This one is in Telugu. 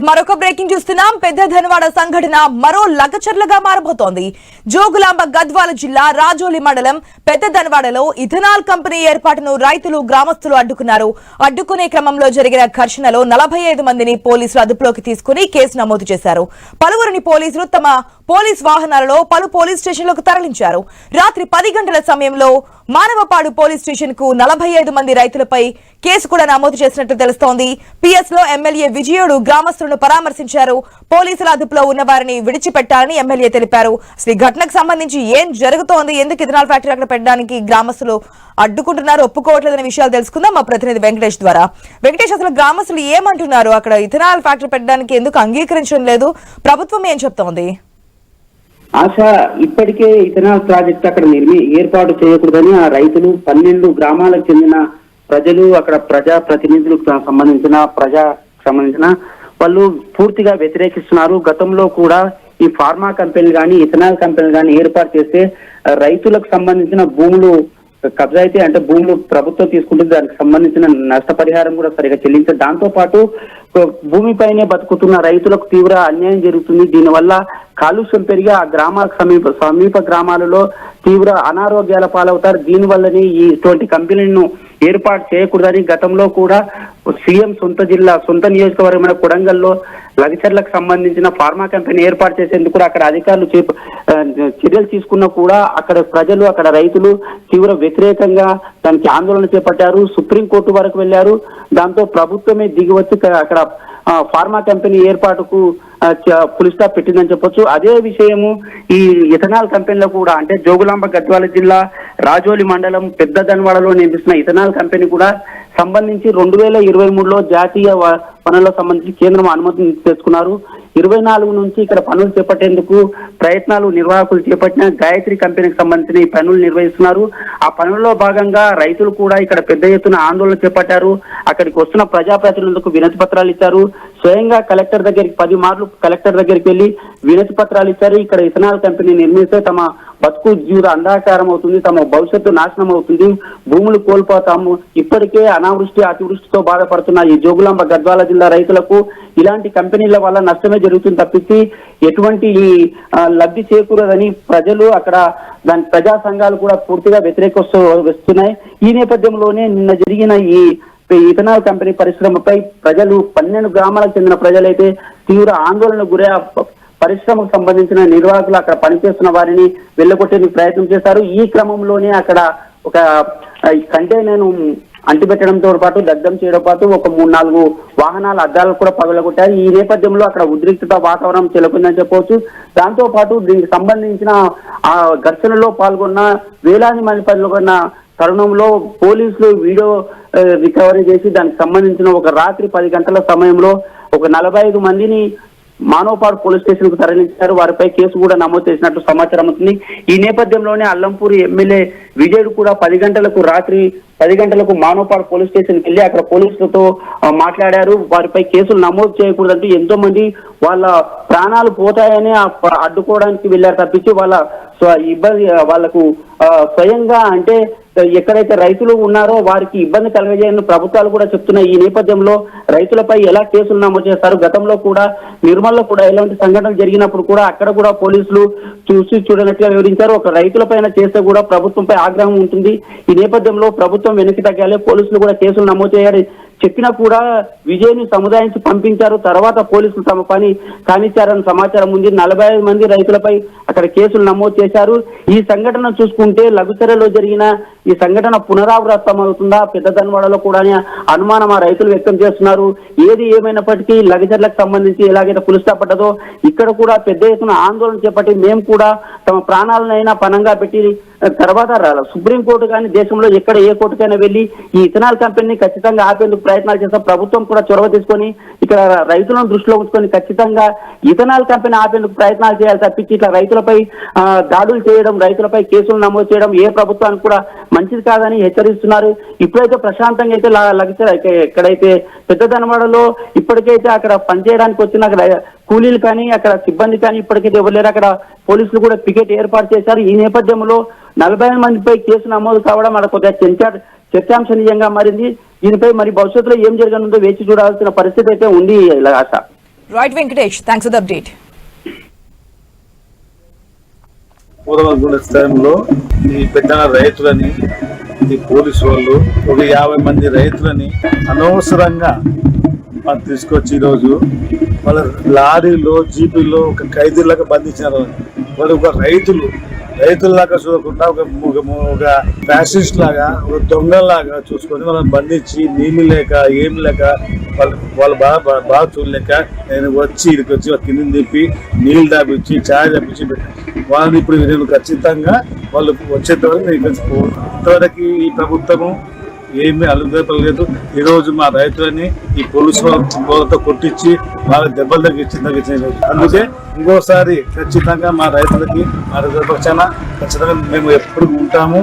మరొక బ్రేకింగ్ చూస్తున్నాం. పెద్ద ధనవాడ సంఘటన మరో లగచర్లగా మారబోతోంది. జోగులాంబ గద్వాల జిల్లా రాజోలి మండలం పెద్ద ధనవాడలో ఇథనాల్ కంపెనీ ఏర్పాటును రైతులు గ్రామస్తులు అడ్డుకున్నారు. అడ్డుకునే క్రమంలో జరిగిన ఘర్షణలో నలభై ఐదు మందిని పోలీసులు అదుపులోకి తీసుకుని కేసు నమోదు చేశారు. పలువురిని పోలీసులు తమ పోలీస్ వాహనాలలో పలు పోలీస్ స్టేషన్లకు తరలించారు. రాత్రి పది గంటల సమయంలో మానవపాడు పోలీస్ స్టేషన్కు నలభై ఐదు మంది రైతులపై కేసు కూడా నమోదు చేసినట్టు తెలుస్తోంది. పిఎస్లో ఎమ్మెల్యే విజయుడు గ్రామస్తులను పరామర్శించారు. పోలీసుల అదుపులో ఉన్న వారిని విడిచిపెట్టాలని ఎమ్మెల్యే తెలిపారు. అసలు ఈ ఘటనకు సంబంధించి ఏం జరుగుతోంది? ఎందుకు ఇథనాల్ ఫ్యాక్టరీ అక్కడ పెట్టడానికి గ్రామస్తులు అడ్డుకుంటున్నారు? ఒప్పుకోవట్లేదనే విషయాలు తెలుసుకుందాం మా ప్రతినిధి వెంకటేష్ ద్వారా. వెంకటేష్ అసలు గ్రామస్తులు ఏమంటున్నారు? అక్కడ ఇథనాల్ ఫ్యాక్టరీ పెట్టడానికి ఎందుకు అంగీకరించడం లేదు? ప్రభుత్వం ఏం చెప్తోంది? ఆశ ఇప్పటికే ఇథనాల్ ప్రాజెక్ట్ అక్కడ నిర్మి ఏర్పాటు చేయకూడదని ఆ రైతులు పన్నెండు గ్రామాలకు చెందిన ప్రజలు అక్కడ ప్రజా ప్రతినిధులకు సంబంధించిన ప్రజా సంబంధించిన వాళ్ళు పూర్తిగా వ్యతిరేకిస్తున్నారు. గతంలో కూడా ఈ ఫార్మా కంపెనీలు కానీ ఇథనాల్ కంపెనీలు కానీ ఏర్పాటు చేస్తే రైతులకు సంబంధించిన భూములు కబ్జా అయితే అంటే భూములు ప్రభుత్వం తీసుకుంటుంది దానికి సంబంధించిన నష్టపరిహారం కూడా సరిగా చెల్లించారు దాంతో పాటు భూమిపైనే బతుకుతున్న రైతులకు తీవ్ర అన్యాయం జరుగుతుంది. దీనివల్ల కాలుష్యం పెరిగి ఆ గ్రామాల సమీప సమీప గ్రామాలలో తీవ్ర అనారోగ్యాల పాలవుతారు. దీనివల్లనే ఈ ఇటువంటి కంపెనీలను ఏర్పాటు చేయకూడదని గతంలో కూడా సీఎం సొంత జిల్లా సొంత నియోజకవర్గమైన కొడంగల్లో లగచర్లకు సంబంధించిన ఫార్మా కంపెనీ ఏర్పాటు చేసేందుకు కూడా అక్కడ అధికారులు చర్యలు తీసుకున్నా కూడా అక్కడ ప్రజలు అక్కడ రైతులు తీవ్ర వ్యతిరేకంగా దానికి ఆందోళన చేపట్టారు. సుప్రీంకోర్టు వరకు వెళ్ళారు దాంతో ప్రభుత్వమే దిగి వచ్చి అక్కడ ఫార్మా కంపెనీ ఏర్పాటుకు ఫుల్ స్టాప్ పెట్టిందని చెప్పొచ్చు. అదే విషయము ఈ ఇథనాల్ కంపెనీలో కూడా అంటే జోగులాంబ గద్వాల జిల్లా రాజోలి మండలం పెద్ద దన్వాడలో నిర్మిస్తున్న ఇథనాల్ కంపెనీ కూడా సంబంధించి రెండు వేల ఇరవై మూడులో జాతీయ వ- పనులకు సంబంధించి కేంద్రం అనుమతి తెచ్చుకున్నారు ఇరవై నాలుగు నుంచి ఇక్కడ పనులు చేపట్టేందుకు ప్రయత్నాలు నిర్వాహకులు చేపట్టిన గాయత్రి కంపెనీకి సంబంధించిన ఈ పనులు నిర్వహిస్తున్నారు. ఆ పనుల్లో భాగంగా రైతులు కూడా ఇక్కడ పెద్ద ఎత్తున ఆందోళన చేపట్టారు. అక్కడికి వస్తున్న ప్రజాప్రతినిధులకు వినతి పత్రాలు ఇచ్చారు. స్వయంగా కలెక్టర్ దగ్గరికి పది మార్లు కలెక్టర్ దగ్గరికి వెళ్ళి వినతి పత్రాలు ఇచ్చారు. ఇక్కడ ఇథనాల్ కంపెనీ నిర్మిస్తే తమ బతుకు జీవిత అంధాకారం అవుతుంది తమ భవిష్యత్తు నాశనం అవుతుంది భూములు కోల్పోతాము. ఇప్పటికే అనావృష్టి అతివృష్టితో బాధపడుతున్న ఈ జోగులాంబ గద్వాల జిల్లా రైతులకు ఇలాంటి కంపెనీల వల్ల నష్టమే జరుగుతుంది తప్పించి ఎటువంటి లబ్ధి చేకూరదని ప్రజలు అక్కడ దాని ప్రజా సంఘాలు కూడా పూర్తిగా వ్యతిరేకొస్తూ వస్తున్నాయి. ఈ నేపథ్యంలోనే నిన్న జరిగిన ఈ ఇథనాల్ కంపెనీ పరిశ్రమపై ప్రజలు పన్నెండు గ్రామాలకు చెందిన ప్రజలైతే తీవ్ర ఆందోళనకు గురే పరిశ్రమకు సంబంధించిన నిర్వాహకులు అక్కడ పనిచేస్తున్న వారిని వెళ్ళగొట్టేందుకు ప్రయత్నం చేశారు. ఈ క్రమంలోనే అక్కడ ఒక కంటైనర్ అంటిపెట్టడంతో పాటు దగ్ధం చేయడం పాటు ఒక మూడు నాలుగు వాహనాల అద్దాలు కూడా పగలగొట్టారు. ఈ నేపథ్యంలో అక్కడ ఉద్రిక్తత వాతావరణం చెలకుందని చెప్పవచ్చు. దాంతో పాటు దీనికి సంబంధించిన ఆ ఘర్షణలో పాల్గొన్న వేలాది మంది పాల్గొన్న తరుణంలో పోలీసులు వీడియో రికవరీ చేసి దానికి సంబంధించిన ఒక రాత్రి పది గంటల సమయంలో ఒక నలభై ఐదు మందిని మానవపాడు పోలీస్ స్టేషన్కు తరలించారు. వారిపై కేసు కూడా నమోదు చేసినట్టు సమాచారం అవుతుంది ఈ నేపథ్యంలోనే అల్లంపూరి ఎమ్మెల్యే విజయుడు కూడా పది గంటలకు రాత్రి పది గంటలకు మానవపాడు పోలీస్ స్టేషన్కి వెళ్ళి అక్కడ పోలీసులతో మాట్లాడారు. వారిపై కేసులు నమోదు చేయకూడదంటూ ఎంతో మంది వాళ్ళ ప్రాణాలు పోతాయని అడ్డుకోవడానికి వెళ్ళారు తప్పించి వాళ్ళ ఇబ్బంది వాళ్ళకు స్వయంగా అంటే ఎక్కడైతే రైతులు ఉన్నారో వారికి ఇబ్బంది కలగజేయని ప్రభుత్వాలు కూడా చెప్తున్నాయి. ఈ నేపథ్యంలో రైతులపై ఎలా కేసులు నమోదు చేస్తారు? గతంలో కూడా నిర్మల్లో కూడా ఇలాంటి సంఘటనలు జరిగినప్పుడు కూడా అక్కడ కూడా పోలీసులు చూసి చూడనట్టుగా వివరించారు. ఒక రైతులపైన చేస్తే కూడా ప్రభుత్వంపై ఆగ్రహం ఉంటుంది. ఈ నేపథ్యంలో ప్రభుత్వం వెనక్కి తగ్గాలి. పోలీసులు కూడా కేసులు నమోదు చేయాలి. చెప్పినా కూడా విజయ్ని సముదాయించి పంపించారు. తర్వాత పోలీసులు తమ పని కానిచ్చారని సమాచారం ఉంది. నలభై ఐదు మంది రైతులపై అక్కడ కేసులు నమోదు చేశారు. ఈ సంఘటన చూసుకుంటే లఘుచర్యలో జరిగిన ఈ సంఘటన పునరావృతం అవుతుందా? పెద్ద ధన్వాడలో కూడా అనుమానం ఆ రైతులు వ్యక్తం చేస్తున్నారు. ఏది ఏమైనప్పటికీ లగజర్లకు సంబంధించి ఎలాగైతే పులిస్తా పడ్డదో ఇక్కడ కూడా పెద్ద ఎత్తున ఆందోళన చేపట్టి మేము కూడా తమ ప్రాణాలనైనా పనంగా పెట్టి తర్వాత రా- సుప్రీంకోర్టు కానీ దేశంలో ఎక్కడ ఏ కోర్టుకైనా వెళ్ళి ఈ ఇథనాల్ కంపెనీని ఖచ్చితంగా ఆపేందుకు ప్రయత్నాలు చేస్తాం ప్రభుత్వం కూడా చొరవ తీసుకొని ఇక్కడ రైతులను దృష్టిలో ఉంచుకొని ఖచ్చితంగా ఇథనాల్ కంపెనీ ఆపేందుకు ప్రయత్నాలు చేయాలి తప్పించి ఇట్లా రైతులపై దాడులు చేయడం రైతులపై కేసులు నమోదు చేయడం ఏ ప్రభుత్వానికి కూడా మంచిది కాదని హెచ్చరిస్తున్నారు. ఇప్పుడైతే ప్రశాంతంగా అయితే లగ్చర్ ఎక్కడైతే పెద్ద ధనవాడలో ఇప్పటికైతే అక్కడ పనిచేయడానికి వచ్చిన అక్కడ కూలీలు కానీ అక్కడ సిబ్బంది కానీ ఇప్పటికైతే ఇవ్వలేరు అక్కడ పోలీసులు కూడా పికెట్ ఏర్పాటు చేశారు. ఈ నేపథ్యంలో నలభై మందిపై కేసు నమోదు కావడం అక్కడ కొద్దిగా చర్చా చర్చాంశనీయంగా మారింది. దీనిపై మరి భవిష్యత్తులో ఏం జరగనుందో వేచి చూడాల్సిన పరిస్థితి అయితే ఉంది ఇలా ఆశ. Right Venkatesh thanks for update పూర్వగుండ స్థలంలో ఈ పెద్ద రైతులని ఈ పోలీసు వాళ్ళు ఒక యాభై మంది రైతులని అనవసరంగా వాళ్ళు తీసుకొచ్చి ఈరోజు వాళ్ళ లారీలో జీపీలో ఒక ఖైదీలాగా బంధించారు వాళ్ళు ఒక రైతులు. రైతుల్లాగా చూడకుండా ఒక ఒక ఫ్యాసిస్ట్ లాగా ఒక దొంగలాగా చూసుకొని వాళ్ళని బంధించి నీళ్ళు లేక ఏమి లేక వాళ్ళు వాళ్ళు బాగా బాగా- చూడలేక నేను వచ్చి ఇక్కడికి వచ్చి వాళ్ళ కింద దింపి నీళ్ళు దాపించి ఛాయ్ దాపించి వాళ్ళని ఇప్పుడు నేను ఖచ్చితంగా వాళ్ళు వచ్చేంత వరకు నేను ఇక్కడి ఇంతవరకు ఈ ప్రభుత్వము ఏమీ అలుగుదలేదు ఈ రోజు మా రైతులని ఈ పోలీసు వాళ్ళతో కొట్టించి వాళ్ళ దెబ్బలు తగ్గించి తగ్గించలేదు అందుకే ఇంకోసారి ఖచ్చితంగా మా రైతులకి మా రైతుల పక్షాన ఖచ్చితంగా మేము ఎప్పుడు ఉంటాము.